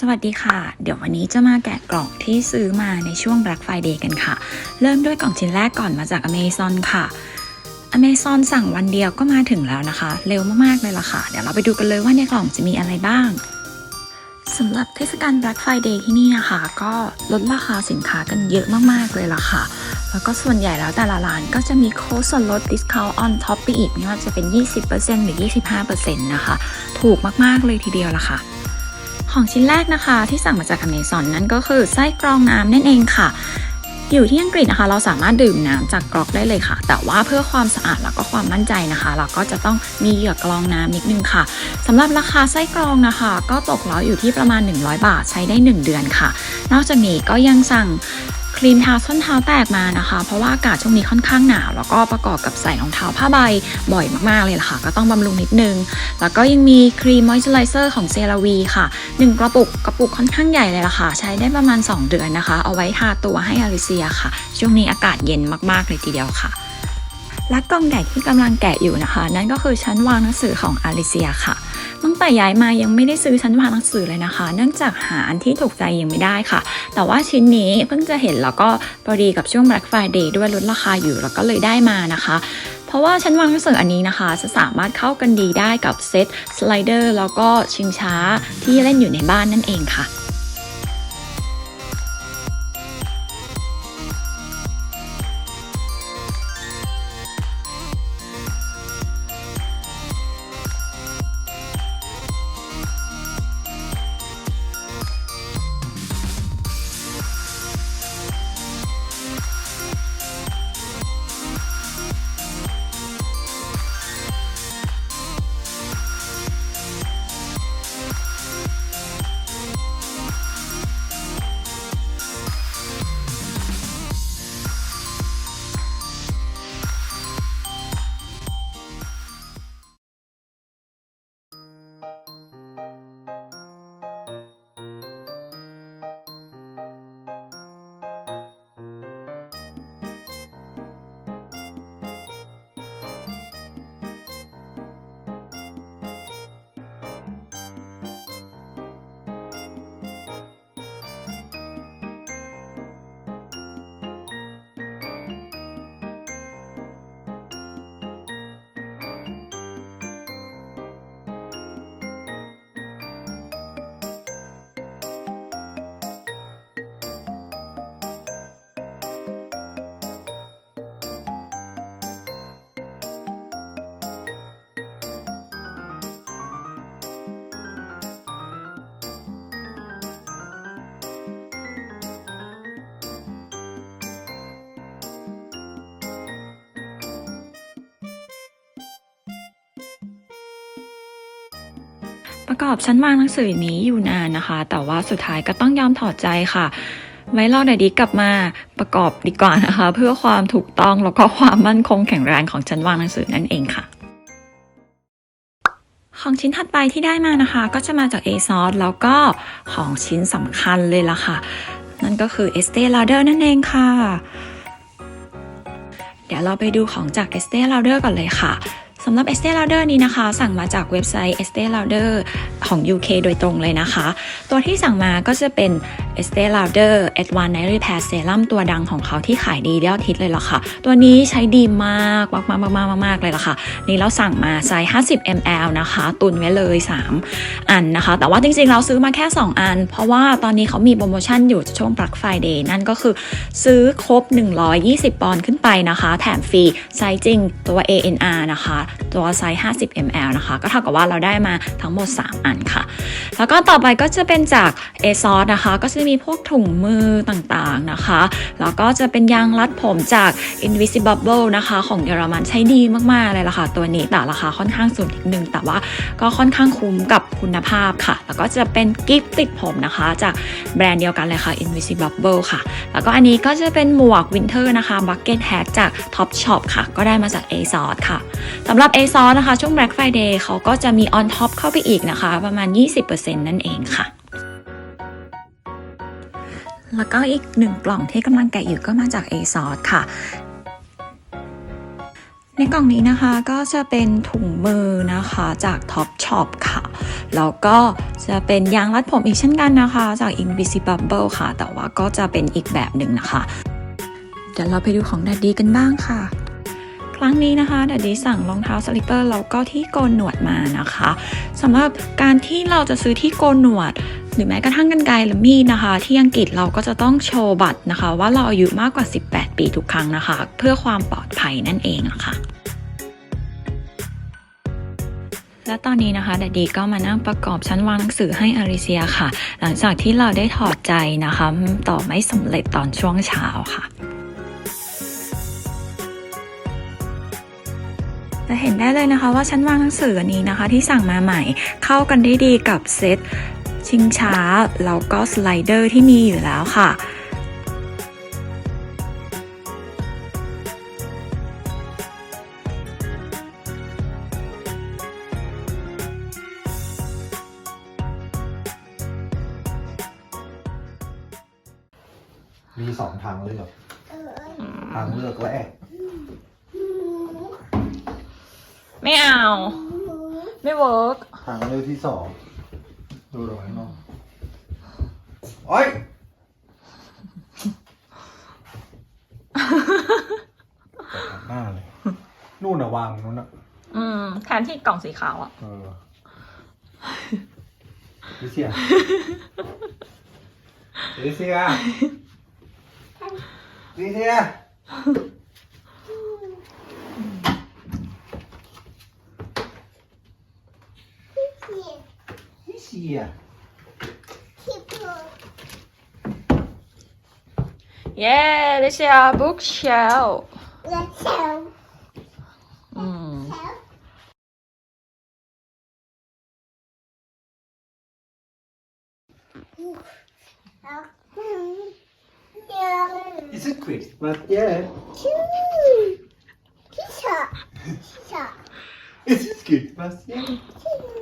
สวัสดีค่ะ เดี๋ยววันนี้จะมาแกะกล่องที่ซื้อมาในช่วง Black Friday กันค่ะ เริ่มด้วยกล่องชิ้นแรกก่อนมาจาก Amazon ค่ะ Amazon สั่งวันเดียวก็มาถึงแล้วนะคะ เร็วมากๆเลยล่ะค่ะ เดี๋ยวเราไปดูกันเลยว่าในกล่องจะมีอะไรบ้างสำหรับเทศกาล Black Friday ที่นี่นะคะ ก็ลดราคาสินค้ากันเยอะมากๆเลยล่ะค่ะ แล้วก็ส่วนใหญ่แล้วแต่ละร้านก็จะมีโค้ดส่วนลด discount on top ไปอีกไม่ว่าจะเป็น 20%หรือ 25%นะคะ ถูกมากๆเลยทีเดียวล่ะค่ะ ของชิ้นแรกนะคะ ที่สั่งมาจากอเมซอนนั่นก็คือไส้กรองน้ำนั่นเองค่ะ อยู่ที่อังกฤษนะคะ เราสามารถดื่มน้ำจากกรอกได้เลยค่ะ แต่ว่าเพื่อความสะอาดแล้วก็ความมั่นใจนะคะ เราก็จะต้องมีเหยือกกรองน้ำนิดนึงค่ะสำหรับราคาไส้กรองนะคะ ก็ตกแล้วอยู่ที่ประมาณ 100 บาทใช้ได้ 1 เดือนค่ะ นอกจากนี้ก็ยังสั่ง ครีมทาส้นเท้าแตกมานะคะ เพราะว่าอากาศช่วงนี้ค่อนข้างหนาว แล้วก็ประกอบกับใส่รองเท้าผ้าใบบ่อยมากๆเลยล่ะค่ะ ก็ต้องบำรุงนิดนึง แล้วก็ยังมีครีมมอยส์เจอไรเซอร์ของเซราวีค่ะ 1 กระปุกกระปุกค่อนข้างใหญ่เลยล่ะค่ะ ใช้ได้ประมาณ 2 เดือนนะคะ เอาไว้ทาตัวให้อลิเซียค่ะ ช่วงนี้อากาศเย็นมากๆเลยทีเดียวค่ะ และกล่องใหญ่ที่กำลังแกะอยู่นะคะ นั่นก็คือชั้นวางหนังสือของอลิเซียค่ะตั้งแต่ย้ายมายังไม่ได้ซื้อชั้นวางหนังสือเลยนะคะ เนื่องจากหาอันที่ถูกใจยังไม่ได้ค่ะ แต่ว่าชิ้นนี้เพิ่งจะเห็นแล้วก็พอดีกับช่วง Black Friday ด้วยลดราคาอยู่แล้วก็เลยได้มานะคะเพราะว่าชั้นวางหนังสืออันนี้นะคะ จะสามารถเข้ากันดีได้กับเซตสไลเดอร์แล้วก็ชิงช้าที่เล่นอยู่ในบ้านนั่นเองค่ะ ประกอบชั้นวางหนังสือนี้อยู่นานนะคะ แต่ว่าสุดท้ายก็ต้องยอมถอดใจค่ะ ไว้รอเดี๋ยวดีกลับมาประกอบดีกว่านะคะ เพื่อความถูกต้องแล้วก็ความมั่นคงแข็งแรงของชั้นวางหนังสือนั่นเองค่ะของชิ้นถัดไปที่ได้มานะคะ ก็จะมาจาก ASOS แล้วก็ของชิ้นสำคัญเลยล่ะค่ะ นั่นก็คือ Estee Lauder นั่นเองค่ะ เดี๋ยวเราไปดูของจาก Estee Lauder ก่อนเลยค่ะ สำหรับ Estee Lauder นี้นะคะ สั่งมาจากเว็บไซต์ Estee Lauder ของ UK โดยตรงเลยนะคะ ตัวที่สั่งมาก็จะเป็น Estee Lauder Advanced Night Repair Serum ตัวดังของเขาที่ขายดียอดฮิตเลยล่ะค่ะ ตัวนี้ใช้ดีมากมากมากมากมากเลยล่ะค่ะ นี่เราสั่งมาไซส์50 ml นะคะ ตุนไว้เลย 3 อันนะคะ แต่ว่าจริงๆ เราซื้อมาแค่ 2 อัน เพราะว่าตอนนี้เขามีโปรโมชั่นอยู่ช่วง Black Friday นั่นก็คือซื้อครบ 120 ปอนด์ขึ้นไปนะคะ แถมฟรีไซส์จริงตัว ANR นะคะตัวไซส์ 50 ml นะคะ ก็เท่ากับว่าเราได้มาทั้งหมด 3 อันค่ะ แล้วก็ต่อไปก็จะเป็นจาก ASOS นะคะ ก็จะมีพวกถุงมือต่างๆนะคะ แล้วก็จะเป็นยางรัดผมจาก Invisible นะคะ ของเยอรมันใช้ดีมากๆเลยล่ะค่ะ ตัวนี้แต่ราคาค่อนข้างสูงนิดนึง แต่ว่าก็ค่อนข้างคุ้มกับคุณภาพค่ะ แล้วก็จะเป็นกิฟต์ติดผมนะคะ จากแบรนด์เดียวกันเลยค่ะ Invisible ค่ะ แล้วก็อันนี้ก็จะเป็นหมวกวินเทอร์นะคะ Bucket Hat จาก Top Shop ค่ะ ก็ได้มาจาก ASOS ค่ะสำหรับับ ASOS นะคะ ช่วง Black Friday เขาก็จะมี on top เข้าไปอีกนะคะ ประมาณ 20%นั่นเองค่ะ แล้วก็อีกหนึ่งกล่องที่กำลังแกะอยู่ก็มาจาก ASOS ค่ะ ในกล่องนี้นะคะก็จะเป็นถุงมือนะคะจาก Top Shop ค่ะ แล้วก็จะเป็นยางรัดผมอีกเช่นกันนะคะ จาก Invisible ค่ะ แต่ว่าก็จะเป็นอีกแบบหนึ่งนะคะ เดี๋ยวเราไปดูของดัดดีกันบ้างค่ะ ครั้งนี้นะคะดัดดีสั่งรองเท้าสลิปเปอร์แล้วก็ที่โกนหนวดมานะคะสำหรับการที่เราจะซื้อที่โกนหนวด หรือแม้กระทั่งกันไกรหรือมีดนะคะ ที่อังกฤษเราก็จะต้องโชว์บัตรนะคะ ว่าเราอายุมากกว่า 18 ปีทุกครั้งนะคะ เพื่อความปลอดภัยนั่นเองนะคะและตอนนี้นะคะดัดดีก็มานั่งประกอบชั้นวางหนังสือให้อาริเซียค่ะ หลังจากที่เราได้ถอดใจนะคะ ต่อไม่สำเร็จตอนช่วงเช้าค่ะ จะเห็นได้เลยนะคะว่าชั้นวางหนังสืออันนี้นะคะ ที่สั่งมาใหม่ เข้ากันได้ดีกับเซตชิงช้าแล้วก็สไลเดอร์ที่มีอยู่แล้วค่ะมีสองทางเลือก ทางเลือกแรก ไม่เอา ไม่เวิร์กทางเลือกที่สองดูหน่อยเนาะโอ้ยจับหน้าเลย นู่นน่ะวางนู่นน่ะ อืม แทนที่กล่องสีขาวอะเออลิเซียลิเซียลิเซีย ลิเซียเย้ลิเชียบุ๊กเชลอืม